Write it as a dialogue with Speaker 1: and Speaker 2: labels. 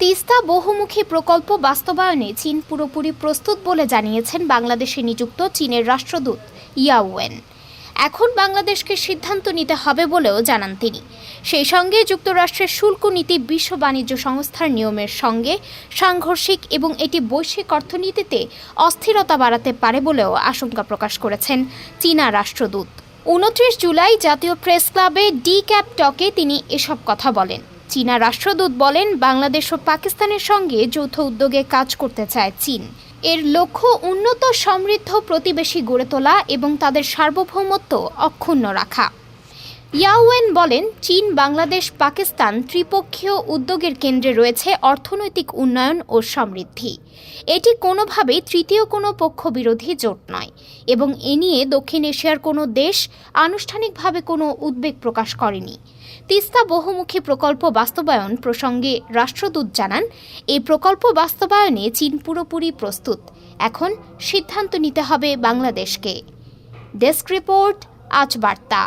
Speaker 1: তিস্তা বহুমুখী প্রকল্প বাস্তবায়নে চীন পুরোপুরি প্রস্তুত বলে জানিয়েছেন বাংলাদেশে নিযুক্ত চীনের রাষ্ট্রদূত ইয়াওয়েন। এখন বাংলাদেশকে সিদ্ধান্ত নিতে হবে বলেও জানান তিনি। সেই সঙ্গে যুক্তরাষ্ট্রের শুল্ক নীতি বিশ্ব বাণিজ্য সংস্থার নিয়মের সঙ্গে সাংঘর্ষিক এবং এটি বৈশ্বিক অর্থনীতিতে অস্থিরতা বাড়াতে পারে বলেও আশঙ্কা প্রকাশ করেছেন চীনা রাষ্ট্রদূত। উনত্রিশ জুলাই জাতীয় প্রেস ক্লাবে ডি ক্যাপ টকে তিনি এসব কথা বলেন। চীনা রাষ্ট্রদূত বলেন, বাংলাদেশ ও পাকিস্তানের সঙ্গে যৌথ উদ্যোগে কাজ করতে চায় চীন। এর লক্ষ্য উন্নত সমৃদ্ধ প্রতিবেশী গড়ে তোলা এবং তাদের সার্বভৌমত্ব অক্ষুণ্ণ রাখা। ইয়াওয়েন বলেন, চীন, বাংলাদেশ, পাকিস্তান ত্রিপক্ষীয় উদ্যোগের কেন্দ্রে রয়েছে অর্থনৈতিক উন্নয়ন ও সমৃদ্ধি। এটি কোনোভাবেই তৃতীয় কোনো পক্ষ বিরোধী জোট নয় এবং এ নিয়ে দক্ষিণ এশিয়ার কোনো দেশ আনুষ্ঠানিকভাবে কোনো উদ্বেগ প্রকাশ করেনি। তিস্তা বহুমুখী প্রকল্প বাস্তবায়ন প্রসঙ্গে রাষ্ট্রদূত জানান এই প্রকল্প বাস্তবায়নে চীন পুরোপুরি প্রস্তুত। এখন সিদ্ধান্ত নিতে হবে বাংলাদেশকে। ডেস্ক রিপোর্ট, আজ বার্তা।